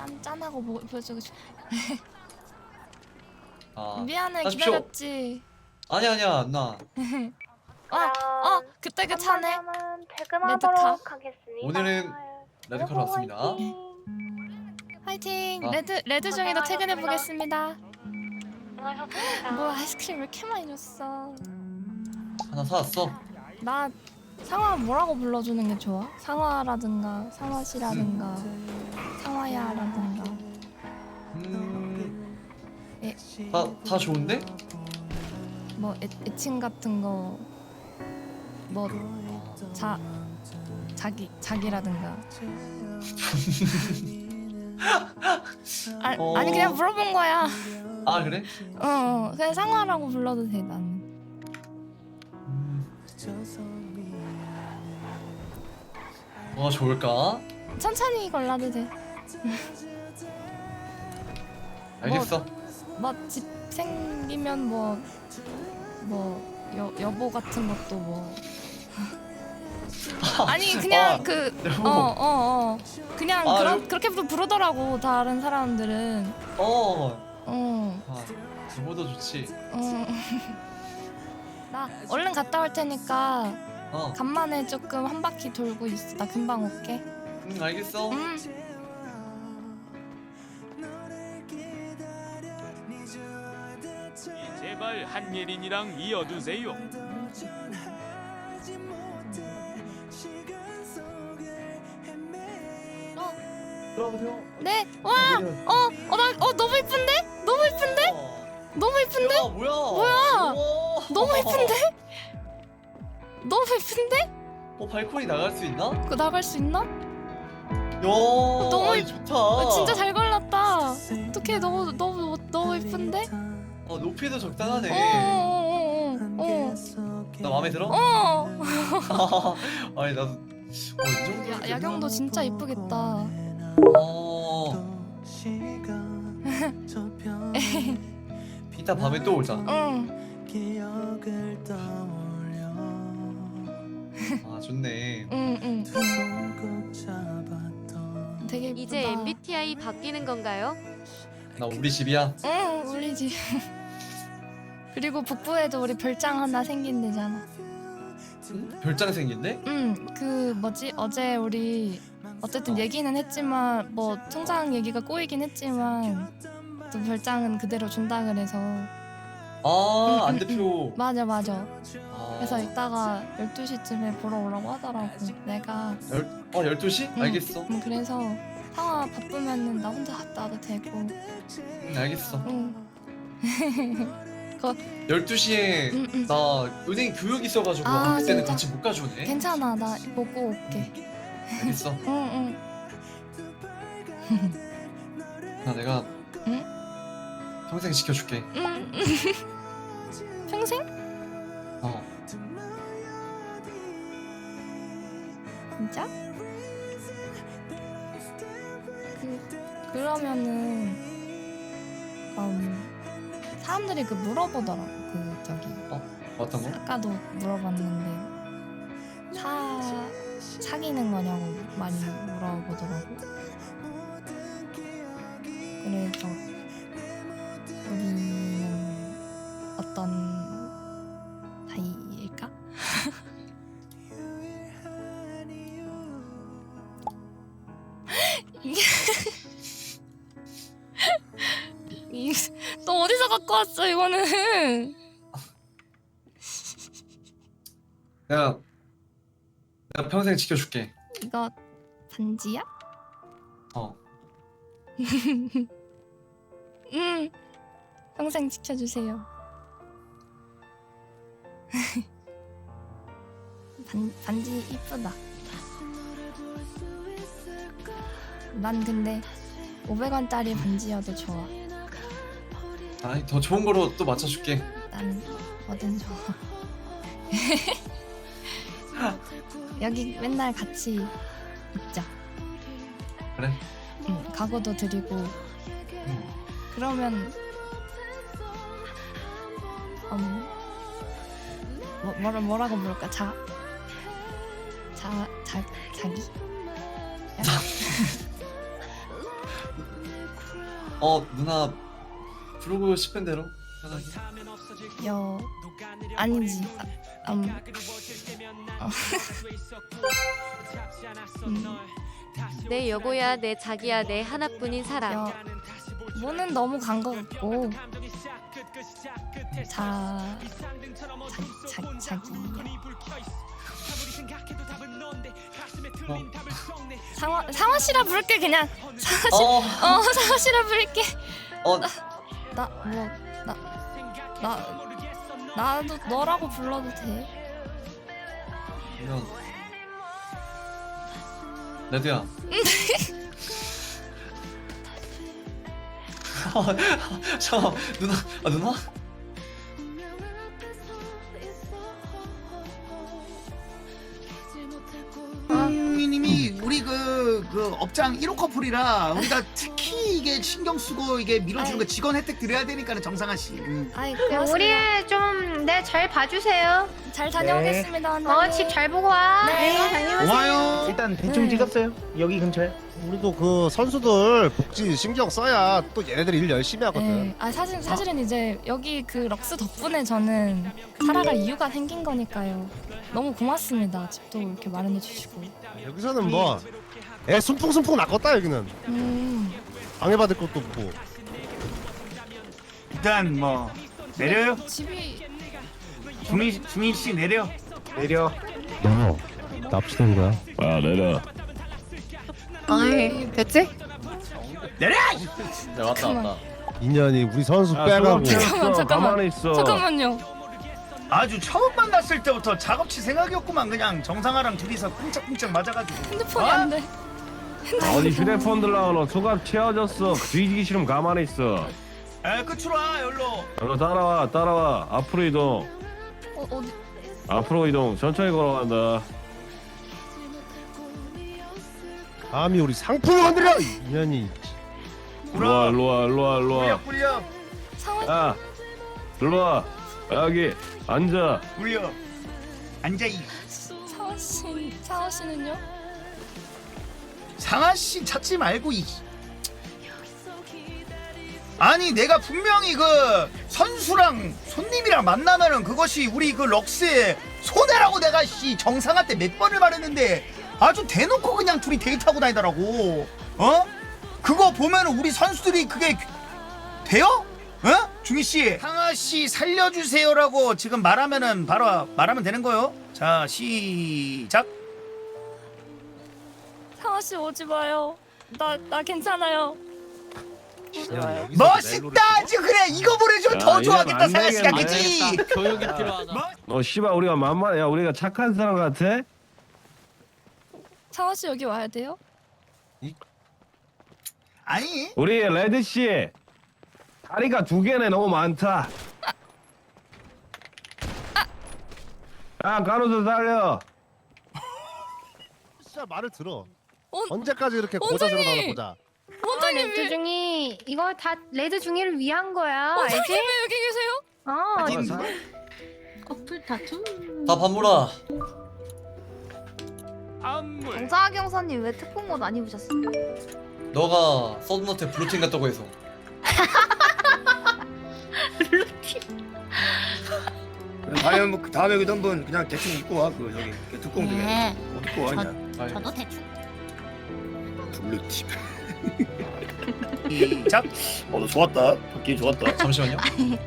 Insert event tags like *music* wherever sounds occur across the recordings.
짠 짠하고 보, 보여주고 싶. *laughs* 아 미안해 하십시오. 기다렸지. 아니 아니야 누나 어, *laughs* 어 그때 그 차네. 퇴근하도록 하겠습니다. 오늘은 레드카로 왔습니다. 화이팅! 아. 레드 레드 중이도 퇴근해 보겠습니다. 수고하셨습니다. 뭐 아이스크림 왜 이렇게 많이 줬어? 하나 사왔어 나 상화 뭐라고 불러주는 게 좋아? 상화라든가 상화씨라든가 상화야라든가 예. 음다다 좋은데? 뭐 애, 애칭 같은 거 뭐 자 자기 자기라든가. *laughs* 아, 어. 아니 그냥 물어본 거야. 아 그래? 어, 어. 그냥 상화라고 불러도 돼 나는. 음. 뭐가 좋을까? 천천히 골라도 돼 알겠어. 뭐집 생기면 뭐뭐 여보 같은 것도 뭐. 아니 그냥 아, 그 여보. 어어 어. 그냥 아, 그런 여- 그렇게 부르더라고 다른 사람들은. 어. 어, 아, 여보도 좋지. 어. 나 얼른 갔다 올 테니까 어. 간만에 조금 한 바퀴 돌고 있어. 나 금방 올게. 응, 알겠어. 음. 제발 한예린이랑 이어두세요. 들어보세요 네, 와, 어, 어, 나, 어, 너무 이쁜데? 너무 이쁜데? 너무 이쁜데? 야 뭐야 뭐야? 우와. 너무 이쁜데? 너무 이쁜데? 어 발코니 나갈 수 있나? 야 그거 나갈 수 있나? 너무 이- 좋다 어, 진짜 잘 골랐다. 어떻게 너무 너무 너무 이쁜데? 어 높이도 어, 적당하네 어, 어, 어, 나 마음에 들어? 어, 어. *laughs* 아니 나도 어, 이 정도 야, 야경도 진짜 이쁘겠다. 어 이따 밤에 또 오자 응. 아 좋네 응, 응, 응. 되게 이쁘다. 이제 MBTI 바뀌는 건가요? 나 우리 집이야 응, 우리 집. 그리고 북부에도 우리 별장 하나 생긴대잖아. 별장 생긴데? 응, 그 뭐지 어제 우리 어쨌든 어. 얘기는 했지만 뭐 통장 얘기가 꼬이긴 했지만 또 별장은 그대로 준다 그래서 아 음, 안 음, 대표 맞아 맞아. 아, 그래서 이따가 12시쯤에 보러 오라고 하더라고. 내가 열, 어 12시? 응. 알겠어 음, 그래서 상아 바쁘면은 나 혼자 갔다 와도 되고. 응 알겠어 응. *laughs* 12시에 응, 응. 나 은행 교육 있어가지고 아, 그때는 진짜? 같이 못 가주네 괜찮아. 나 보고 올게. 알겠어 *laughs* 응, 응. *laughs* 나 내가 응? 평생 지켜줄게 응. *laughs* 평생? 어 진짜? 그 그러면은 음 사람들이 그 물어보더라고 그 저기. 어떤 거? 아까도 물어봤는데. 사 사귀는 거냐고 많이 물어보더라고. 그래서 갖고 왔어 이거는. 내가 내가 평생 지켜줄게. 이거 반지야? 어. 응 *laughs* 평생 지켜주세요. *laughs* 반, 반지 이쁘다. 난 근데 500원짜리 반지여도 좋아 아니 더 좋은 거로 또 맞춰줄게. 난 뭐든 좋아. *laughs* 여기 맨날 같이 있자 그래. 응, 가구도 드리고. 응. 그러면 음, 뭐, 뭐라 뭐라고 부를까? 자, 자, 자 자기? *laughs* 어 누나 부르고 싶은 대로 편하게 여 아니지. 아, 음. 어. 음, 내 여보야 내 자기야 내 하나뿐인 사람. 여 뭐는 너무 간 것 같고 자, 자, 자 자기 어, 상화 상화 씨라 부를게 그냥 상화 씨 어, 어 상화 씨라 부를게 어 나 뭐 나 나 나도 너라고 불러도 돼? 그러면 레드야. *laughs* *laughs* 잠깐 누나 아 누나 그, 그 업장 1호 커플이라 우리가 특히 이게 신경 쓰고 이게 밀어주는 거 직원 혜택 드려야 되니까는 정상아 씨. 음. 아이 네, 고맙습니다. 우리 좀네잘 봐주세요. 잘 다녀오겠습니다. 어 언니. 집잘 보고 와. 네. 다녀오세요. 고마워요. 일단 대충 네. 찍었어요. 여기 근처에. 우리도 그 선수들 복지 신경 써야 또 얘네들 일 열심히 하거든. 네. 아 사실 사실은 이제 여기 그 럭스 덕분에 저는 살아갈 이유가 생긴 거니까요. 너무 고맙습니다. 집도 이렇게 마련해 주시고. 여기서는 뭐, 애 순풍순풍 났겠다 여기는. 음. 방해받을 것도 없고. 일단 뭐 내려요. 집이 중민 중민 씨 내려. 내려. 너 납치된 거야? 아 내려 아이 됐지? 내려. 네 왔다. 왔다 인연이 우리 선수 빼가고. 잠깐만 잠깐만. 가만히 있어 잠깐만요. 아주 처음 만났을 때부터 작업치 생각이었구만 그냥 정상아랑 둘이서 쿵짝쿵짝 맞아가지고. 핸드폰이 어? 안 돼. 어디 휴대폰 들라고 너 수갑 채워졌어 뒤지기 싫으면 가만히 있어 에 끝으로 와 열로. 너 따라와 따라와 앞으로 이동 어, 어디? 앞으로 이동 천천히 걸어간다 감히 우리 상품을 건드려! 인연이. 일로와 일로와 일로와 일로와 상원 야 일로와 여기 앉아 꿀려. 앉아 이. 상원 씨 상원 씨는요? 상아 씨 찾지 말고 이. 아니 내가 분명히 그 선수랑 손님이랑 만나면은 그것이 우리 그 럭스의 손해라고 내가 씨 정상화 때 몇 번을 말했는데 아주 대놓고 그냥 둘이 데이트하고 다니더라고 어? 그거 보면은 우리 선수들이 그게 돼요? 어? 중희 씨 상아 씨 살려주세요라고 지금 말하면은 바로 말하면 되는 거요 자 시작 상원 씨 오지 마요. 나 나 괜찮아요. 오지 마요. 멋있다 아주 그래 이거 보내주면 야, 더 이러면 좋아하겠다 안 상아 씨가 되겠네. 그치? 교육이 필요하다 뭐? 너 씨발 우리가 만만 야 우리가 착한 사람 같아? 상원 씨 여기 와야 돼요? 아니 우리 레드 씨 다리가 두 개네 너무 많다. 야 간호사 살려. 진짜 말을 들어. 원 언제까지 이렇게! 고자세로 나는 보자. 어, 원장님 레드 왜 중이 이거 다 레드 중이를 위한 거야. 원장님 알지? 왜 여기 계세요? 어. 아니, 커플 타투. 다 밥물아 안물. 정자학 경사님 왜 특공옷 안 입으셨어요? 너가 서든어택 블루팀 갔다고 해서 *laughs* 다음에 뭐 다음에 한번 그냥 대충 입고 와그 저기 그 특공 중에 네. 뭐 입고 와 그냥 저도 대충. 블루팁 시작. 어너 좋았다. 바퀴 좋았다. 잠시만요. *laughs*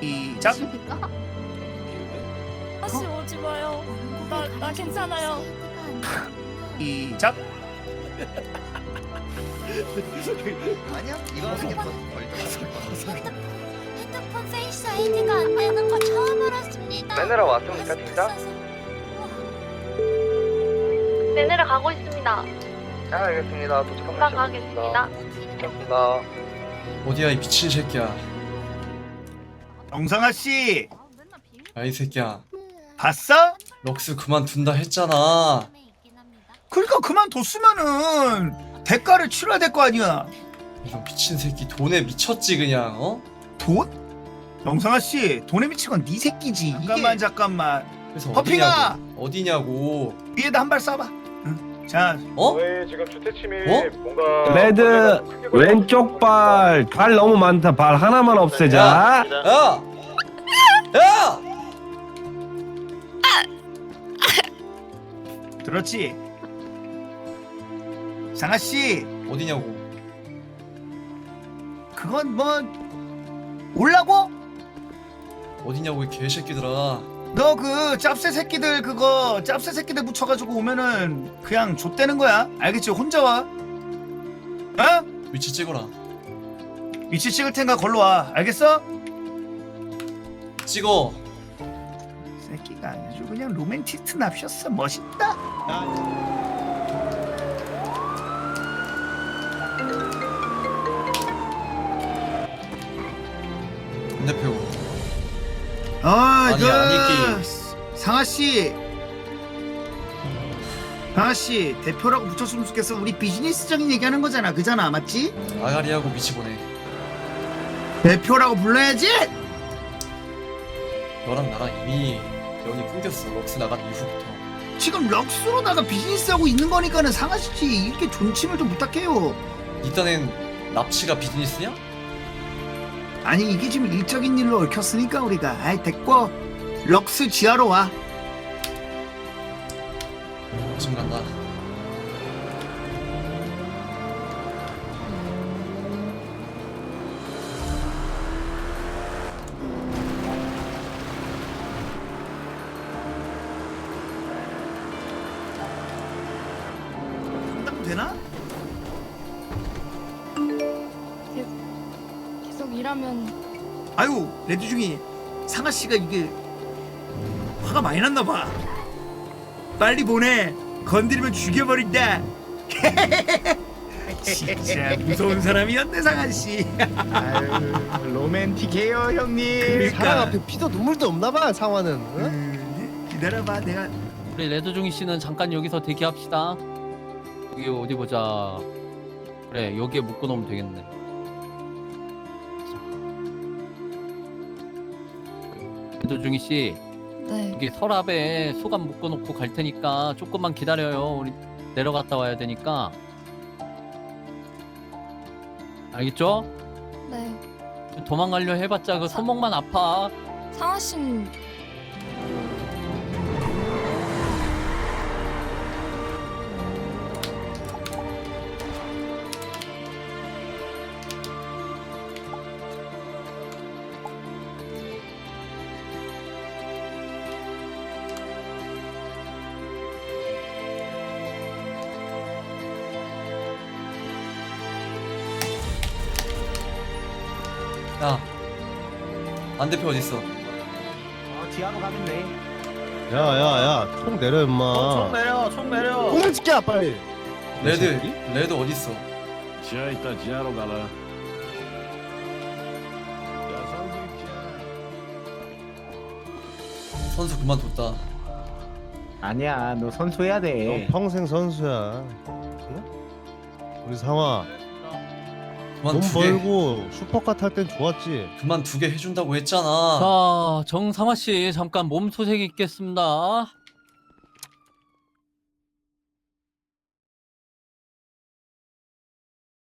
시작. 다시 오지 마요. 나 나 괜찮아요. 시작. 아니야? 이거 핸 드폰 페이스 아이디가 안 되는 거 처음 알았습니다. 빼내러 왔습니까, 진짜? 내내러 가고 있습니다. 아, 알겠습니다. 도착하면 가겠습니다. 나 어디야 이 미친 새끼야 정상아 씨야이 새끼야 봤어? 럭스 그만둔다 했잖아 그러니까 그만뒀으면은 대가를 치러야 될 거 아니야 이런 미친 새끼 돈에 미쳤지 그냥 어? 돈? 정상아 씨 돈에 미친 건 네 새끼지 잠깐만 잠깐만 그래서 허핑아 어디냐고. 어디냐고 위에다 한 발 쏴봐. 응. 자, 어? 지금 주태침이 어? 뭔가 레드 왼쪽 발 발 너무 많다 발 하나만 없애자 야! 야! 들었지? 상아 씨, 어디냐고 그건 뭐 올라고? 어디냐고 이 개새끼들아 너 그 짭새 새끼들 그거 짭새 새끼들 붙여가지고 오면은 그냥 좆되는 거야. 알겠지? 혼자 와. 어? 위치 찍어라 위치 찍을 텐가 걸로 와. 알겠어? 찍어 새끼가 아주 그냥 로맨티스트 납셨어. 멋있다. 안 상아 씨. 상아 씨 대표라고 붙였으면 좋겠어. 우리 비즈니스적인 얘기하는 거잖아. 그잖아, 맞지? 아가리하고 미치 보내 대표라고 불러야지. 너랑 나랑 이미 연이 끊겼어 럭스 나간 이후부터 지금 럭스로다가 비즈니스 하고 있는 거니까는 상아 씨 이렇게 존칭을 좀 부탁해요. 일단은 납치가 비즈니스냐? 아니 이게 지금 일적인 일로 얽혔으니까 우리가 아이 됐고 럭스 지하로 와. 지금 간다 상담 되나? 계속 일하면 아유 레드 중이 상아 씨가 이게 화가 많이 났나 봐. 빨리 보내. 건드리면 죽여버린다. *laughs* 진짜 무서운 사람이었네 상아 씨. 로맨틱해요 형님. 그러니까. 사랑 앞에 피도 눈물도 없나 봐 상화는. 응? 음, 기다려봐 내가 우리 레드종이 씨는 잠깐 여기서 대기합시다. 여기 어디 보자. 그래 여기에 묶어놓으면 되겠네. 레드종이 씨 네 여기 서랍에 소감 묶어놓고 갈 테니까 조금만 기다려요. 우리 내려갔다 와야 되니까. 알겠죠? 네. 도망가려 해봤자 그 손목만 아파. 상아 씨는 안 대표 어딨어 어, 지하로 가면 돼. 야야야 총 내려 임마. 어, 총 내려, 총 내려. 공을 찍자 빨리. 레드 레드 어딨어 지하 있다 지하로 가라 야 선수 선수 그만뒀다 아니야, 너 선수해야 너 돼. 평생 선수야. 응? 우리 상화 그만 돈 두 개 벌고 슈퍼카 탈 땐 좋았지. 그만 두 개 해준다고 했잖아 자 정상화 씨 잠깐 몸 소식 있겠습니다.